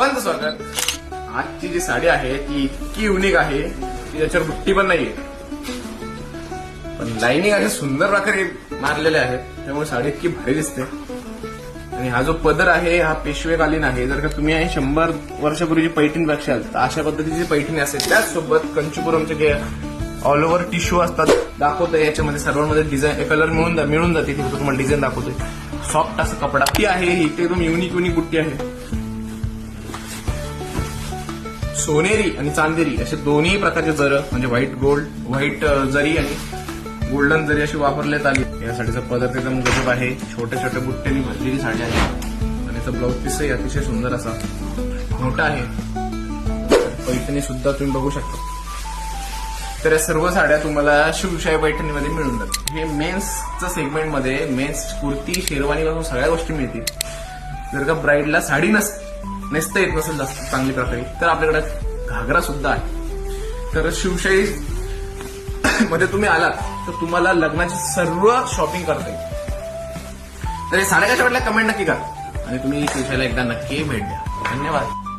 सर्वांचं स्वागत. आजची जी साडी आहे ती इतकी युनिक आहे की त्याच्यावर बुट्टी पण नाहीये. पण लाईनिंग अशा सुंदर प्रकारे मारलेले आहेत त्यामुळे साडी इतकी भारी दिसते. आणि हा जो पदर आहे हा पेशवेकालीन आहे. जर का तुम्ही आहे शंभर वर्षापूर्वीची पैठणी बघशाल तर अशा पद्धतीची पैठणी असेल त्याचसोबत कंचीपुरमचे जे ऑल ओव्हर टिश्यू असतात दाखवतोय. याच्यामध्ये सर्वांमध्ये डिझाईन कलर मिळून जा- मिळून जाते. तिथे तुम्हाला डिझाईन दाखवतोय. सॉफ्ट असं कपडा. ती आहे ही इथे एकदम युनिक युनिक बुट्टी आहे. सोनेरी आणि चांदेरी असे दोन्ही प्रकारचे जर म्हणजे व्हाईट गोल्ड व्हाईट जरी आणि गोल्डन जरी अशी वापरण्यात आली या साडीचा पदर एकदम म्हणजे गजब आहे छोट्या छोट्या बुट्ट्यांनी भरलेली साडी आहे. आणि याचा ब्लाऊज पीसही अतिशय सुंदर असा मोठा आहे. पैठणी सुद्धा तुम्ही बघू शकता. तर या सर्व साड्या तुम्हाला शिवशाही पैठणीमध्ये मिळून जातात हे मेन्सच्या सेगमेंटमध्ये मेन्स कुर्ती शेरवानी पासून सगळ्या गोष्टी मिळतील. जर का ब्राईडला साडी नसते नेसता येत नसेल जास्त चांगली प्रकारे तर आपल्याकडे घागरा सुद्धा आहे. तर शिवशाही मध्ये तुम्ही आलात तर तुम्हाला लग्नाची सर्व शॉपिंग करता. येईल तर हे साड्या कशा वाटल्या कमेंट नक्की करा. आणि तुम्ही शिवशाहीला एकदा नक्की भेट द्या. धन्यवाद.